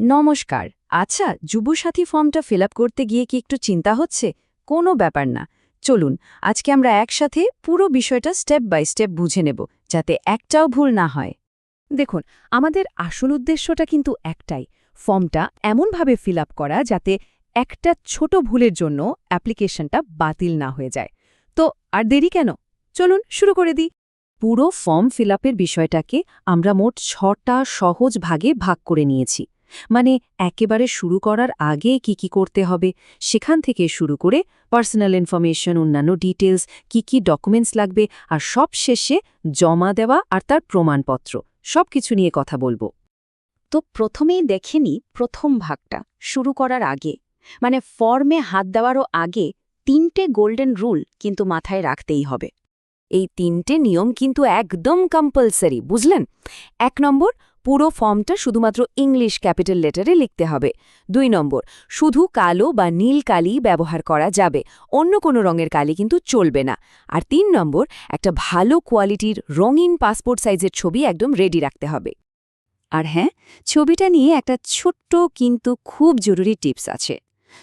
নমস্কার আচ্ছা যুবসাথী ফর্মটা ফিল করতে গিয়ে কি একটু চিন্তা হচ্ছে? কোনো ব্যাপার না। চলুন, আজকে আমরা একসাথে পুরো বিষয়টা স্টেপ বাই স্টেপ বুঝে নেব, যাতে একটাও ভুল না হয়। দেখুন, আমাদের আসল উদ্দেশ্যটা কিন্তু একটাই। ফর্মটা এমনভাবে ফিল করা যাতে একটা ছোট ভুলের জন্য অ্যাপ্লিকেশনটা বাতিল না হয়ে যায়। তো আর দেরি কেন? চলুন শুরু করে দিই। পুরো ফর্ম ফিল বিষয়টাকে আমরা মোট ছটা সহজ ভাগে ভাগ করে নিয়েছি। মানে একেবারে শুরু করার আগে কি কি করতে হবে, সেখান থেকে শুরু করে পার্সোনাল ইনফরমেশন অন্যান্য ডিটেলস কি কি ডকুমেন্টস লাগবে, আর সব শেষে জমা দেওয়া আর তার প্রমাণপত্র সব কিছু নিয়ে কথা বলব। তো প্রথমেই দেখে নি প্রথম ভাগটা, শুরু করার আগে। মানে ফর্মে হাত দেওয়ারও আগে তিনটে গোল্ডেন রুল কিন্তু মাথায় রাখতেই হবে। এই তিনটে নিয়ম কিন্তু একদম কম্পালসারি বুঝলেন? এক নম্বর পুরো ফর্মটা শুধুমাত্র ইংলিশ ক্যাপিটাল লেটারে লিখতে হবে। দুই নম্বর, শুধু কালো বা নীল কালি ব্যবহার করা যাবে, অন্য কোনো রঙের কালি কিন্তু চলবে না। আর তিন নম্বর, একটা ভালো কোয়ালিটির রঙিন পাসপোর্ট সাইজের ছবি একদম রেডি রাখতে হবে। আর হ্যাঁ ছবিটা নিয়ে একটা ছোট্ট কিন্তু খুব জরুরি টিপস আছে।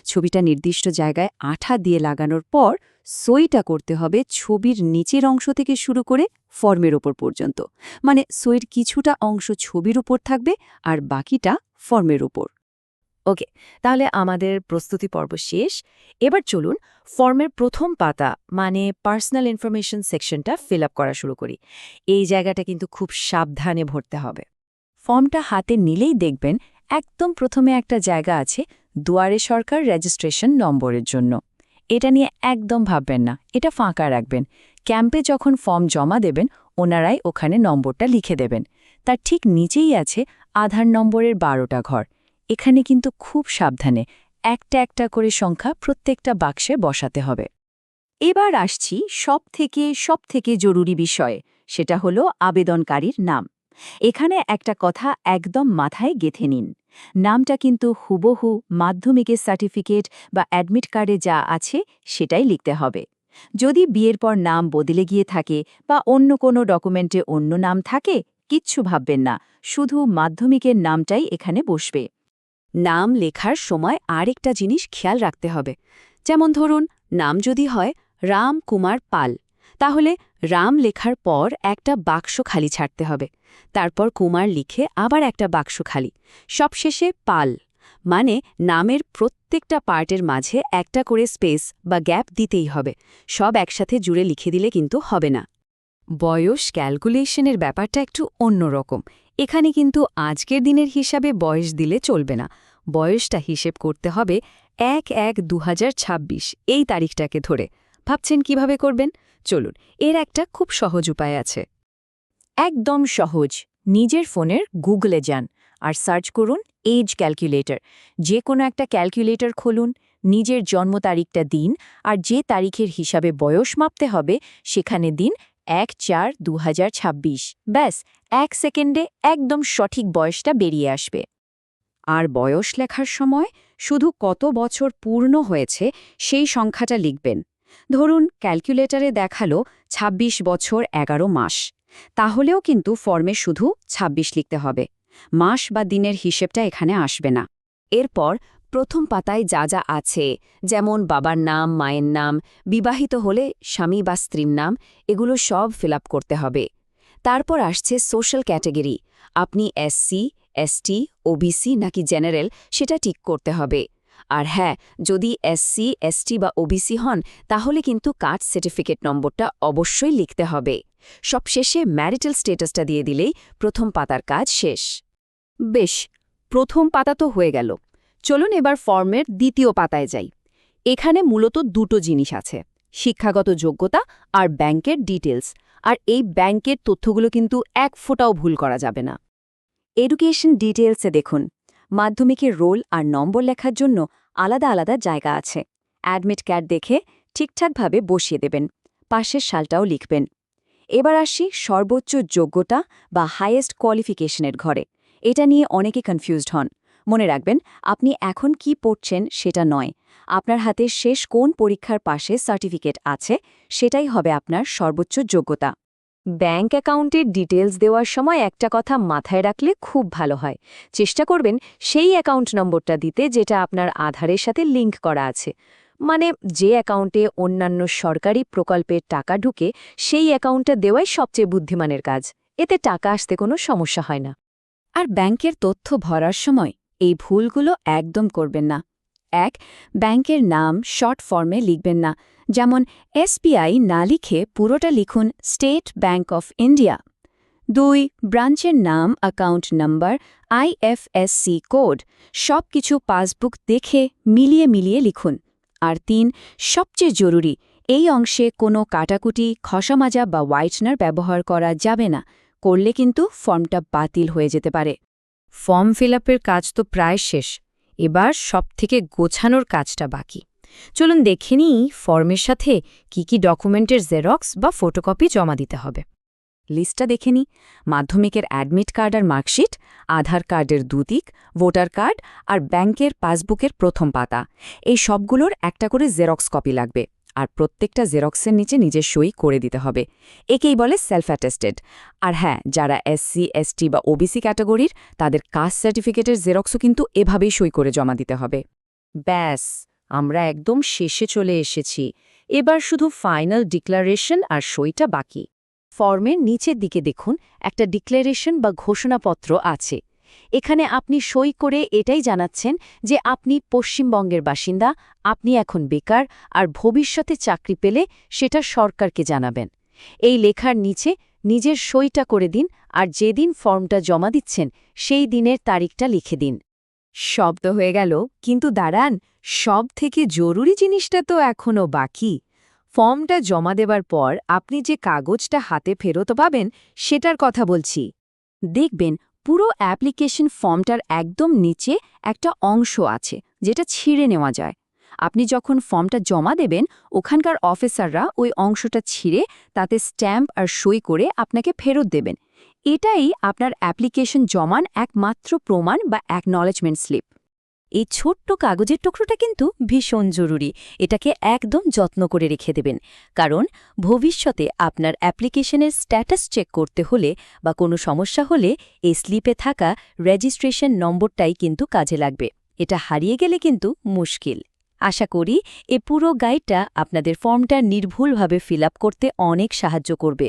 ছবিটা নির্দিষ্ট জায়গায় আঠা দিয়ে লাগানোর পর সইটা করতে হবে ছবির নিচের অংশ থেকে শুরু করে ফর্মের ওপর পর্যন্ত। মানে সইয়ের কিছুটা অংশ ছবির উপর থাকবে আর বাকিটা ফর্মের উপর। ওকে, তাহলে আমাদের প্রস্তুতি পর্ব শেষ। এবার চলুন ফর্মের প্রথম পাতা মানে পার্সোনাল ইনফরমেশন সেকশনটা ফিল করা শুরু করি। এই জায়গাটা কিন্তু খুব সাবধানে ভরতে হবে। ফর্মটা হাতে নিলেই দেখবেন একদম প্রথমে একটা জায়গা আছে দুয়ারে সরকার রেজিস্ট্রেশন নম্বরের জন্য। এটা নিয়ে একদম ভাববেন না, এটা ফাঁকা রাখবেন। ক্যাম্পে যখন ফর্ম জমা দেবেন, ওনারাই ওখানে নম্বরটা লিখে দেবেন। তার ঠিক নিচেই আছে আধার নম্বরের বারোটা ঘর। এখানে কিন্তু খুব সাবধানে একটা একটা করে সংখ্যা প্রত্যেকটা বাক্সে বসাতে হবে। এবার আসছি সব থেকে সব থেকে জরুরি বিষয়ে, সেটা হলো আবেদনকারীর নাম। এখানে একটা কথা একদম মাথায় গেথে নিন। নামটা কিন্তু হুবহু মাধ্যমিকের সার্টিফিকেট বা অ্যাডমিট কার্ডে যা আছে সেটাই লিখতে হবে। যদি বিয়ের পর নাম বদলে গিয়ে থাকে বা অন্য কোনো ডকুমেন্টে অন্য নাম থাকে, কিচ্ছু ভাববেন না, শুধু মাধ্যমিকের নামটাই এখানে বসবে। নাম লেখার সময় আরেকটা জিনিস খেয়াল রাখতে হবে। যেমন ধরুন, নাম যদি হয়, রাম কুমার পাল। তাহলে রাম লেখার পর একটা বাক্স খালি ছাড়তে হবে। তারপর কুমার লিখে আবার একটা বাক্স খালি। সবশেষে পাল মানে নামের প্রত্যেকটা পার্টের মাঝে একটা করে স্পেস বা গ্যাপ দিতেই হবে। সব একসাথে জুড়ে লিখে দিলে কিন্তু হবে না। বয়স ক্যালকুলেশনের ব্যাপারটা একটু অন্যরকম এখানে কিন্তু আজকের দিনের হিসাবে বয়স দিলে চলবে না। বয়সটা হিসেব করতে হবে এক এক দু এই তারিখটাকে ধরে। ভাবছেন কীভাবে করবেন? চলুন, এর একটা খুব সহজ উপায় আছে। একদম সহজ, নিজের ফোনের গুগলে যান আর সার্চ করুন এজ ক্যালকুলেটর। যে কোনো একটা ক্যালকুলেটর খুলুন, নিজের জন্ম তারিখটা দিন আর যে তারিখের হিসাবে বয়স মাপতে হবে সেখানে দিন এক চার দু ব্যাস, এক সেকেন্ডে একদম সঠিক বয়সটা বেরিয়ে আসবে। আর বয়স লেখার সময় শুধু কত বছর পূর্ণ হয়েছে সেই সংখ্যাটা লিখবেন। ধরুন, ক্যালকুলেটরে দেখাল ২৬ বছর এগারো মাস। তাহলেও কিন্তু ফর্মে শুধু ২৬ লিখতে হবে। মাস বা দিনের হিসেবটা এখানে আসবে না। এরপর প্রথম পাতায় যা যা আছে, যেমন বাবার নাম, মায়ের নাম, বিবাহিত হলে স্বামী বা স্ত্রীর নাম, এগুলো সব ফিল করতে হবে। তারপর আসছে সোশ্যাল ক্যাটেগরি, আপনি এসসি এসটি ওবিসি নাকি জেনারেল, সেটা ঠিক করতে হবে। আর হ্যাঁ যদি এসসি এসটি বা ওবিসি হন, তাহলে কিন্তু কাস্ট সার্টিফিকেট নম্বরটা অবশ্যই লিখতে হবে। সবশেষে ম্যারিটাল স্টেটাসটা দিয়ে দিলেই প্রথম পাতার কাজ শেষ। বেশ, প্রথম পাতা তো হয়ে গেল। চলুন এবার ফর্মের দ্বিতীয় পাতায় যাই। এখানে মূলত দুটো জিনিস আছে, শিক্ষাগত যোগ্যতা আর ব্যাংকের ডিটেলস আর এই ব্যাংকের তথ্যগুলো কিন্তু এক ফোটাও ভুল করা যাবে না। এডুকেশন ডিটেলসে দেখুন মাধ্যমিকের রোল আর নম্বর লেখার জন্য আলাদা আলাদা জায়গা আছে। অ্যাডমিট কার্ড দেখে ঠিকঠাকভাবে বসিয়ে দেবেন, পাশের সালটাও লিখবেন। এবার আসি সর্বোচ্চ যোগ্যতা বা হাইয়েস্ট কোয়ালিফিকেশনের ঘরে। এটা নিয়ে অনেকে কনফিউজড হন। মনে রাখবেন, আপনি এখন কি পড়ছেন সেটা নয়। আপনার হাতে শেষ কোন পরীক্ষার পাশে সার্টিফিকেট আছে, সেটাই হবে আপনার সর্বোচ্চ যোগ্যতা। ব্যাংক অ্যাকাউন্টের ডিটেলস দেওয়ার সময় একটা কথা মাথায় রাখলে খুব ভালো হয়। চেষ্টা করবেন সেই অ্যাকাউন্ট নম্বরটা দিতে যেটা আপনার আধারের সাথে লিংক করা আছে। মানে যে অ্যাকাউন্টে অন্যান্য সরকারি প্রকল্পের টাকা ঢুকে সেই অ্যাকাউন্টটা দেওয়াই সবচেয়ে বুদ্ধিমানের কাজ। এতে টাকা আসতে কোনো সমস্যা হয় না। আর ব্যাংকের তথ্য ভরার সময় এই ভুলগুলো একদম করবেন না। এক, ব্যাংকের নাম শর্ট ফর্মে লিখবেন না। যেমন এসবিআই না লিখে পুরোটা লিখুন স্টেট ব্যাংক অফ ইন্ডিয়া। দুই, ব্রাঞ্চের নাম, অ্যাকাউন্ট নম্বর আইএফএসসি কোড সব কিছু পাসবুক দেখে মিলিয়ে মিলিয়ে লিখুন। আর তিন, সবচেয়ে জরুরি, এই অংশে কোনো কাটাকুটি, খসামাজা বা হোয়াইটনার ব্যবহার করা যাবে না। করলে কিন্তু ফর্মটা বাতিল হয়ে যেতে পারে। ফর্ম ফিল কাজ তো প্রায় শেষ। এবার সবথেকে গোছানোর কাজটা বাকি। চলুন দেখে নিই ফর্মের সাথে কি কি ডকুমেন্টের জেরক্স বা ফটোকপি জমা দিতে হবে। লিস্টটা দেখে নিই। মাধ্যমিকের অ্যাডমিট কার্ড আর মার্কশিট আধার কার্ডের দুদিক ভোটার কার্ড আর ব্যাংকের পাসবুকের প্রথম পাতা। এই সবগুলোর একটা করে জেরক্স কপি লাগবে। আর প্রত্যেকটা জেরক্সের নিচে নিজের সই করে দিতে হবে। একেই বলে সেলফ অ্যাটেস্টেড আর হ্যাঁ যারা এসসি এসটি বা ওবিসি ক্যাটাগরির তাদের কাস্ট সার্টিফিকেটের জেরক্সও কিন্তু এভাবেই সই করে জমা দিতে হবে। ব্যাস, আমরা একদম শেষে চলে এসেছি। এবার শুধু ফাইনাল ডিক্লারেশন আর সইটা বাকি। ফর্মের নিচের দিকে দেখুন, একটা ডিক্লারেশন বা ঘোষণাপত্র আছে। এখানে আপনি সই করে এটাই জানাচ্ছেন যে আপনি পশ্চিমবঙ্গের বাসিন্দা, আপনি এখন বেকার, আর ভবিষ্যতে চাকরি পেলে সেটা সরকারকে জানাবেন। এই লেখার নিচে নিজের সইটা করে দিন, আর যেদিন ফর্মটা জমা দিচ্ছেন, সেই দিনের তারিখটা লিখে দিন। শব্দ হয়ে গেল, কিন্তু দাঁড়ান, সব থেকে জরুরি জিনিসটা তো এখনও বাকি। ফর্মটা জমা দেবার পর আপনি যে কাগজটা হাতে ফেরত পাবেন, সেটার কথা বলছি। দেখবেন পুরো অ্যাপ্লিকেশন ফর্মটার একদম নিচে একটা অংশ আছে, যেটা ছিঁড়ে নেওয়া যায়। আপনি যখন ফর্মটা জমা দেবেন, ওখানকার অফিসাররা ওই অংশটা ছিঁড়ে তাতে স্ট্যাম্প আর সই করে আপনাকে ফেরত দেবেন। এটাই আপনার অ্যাপ্লিকেশন জমান একমাত্র প্রমাণ বা অ্যাকনলেজমেন্ট স্লিপ এই ছোট্ট কাগজের টুকরোটা কিন্তু ভীষণ জরুরি। এটাকে একদম যত্ন করে রেখে দেবেন। কারণ ভবিষ্যতে আপনার অ্যাপ্লিকেশনের স্ট্যাটাস চেক করতে হলে বা কোনো সমস্যা হলে এই স্লিপে থাকা রেজিস্ট্রেশন নম্বরটাই কিন্তু কাজে লাগবে। এটা হারিয়ে গেলে কিন্তু মুশকিল। আশা করি এ পুরো গাইডটা আপনাদের ফর্মটা নির্ভুলভাবে ফিল করতে অনেক সাহায্য করবে।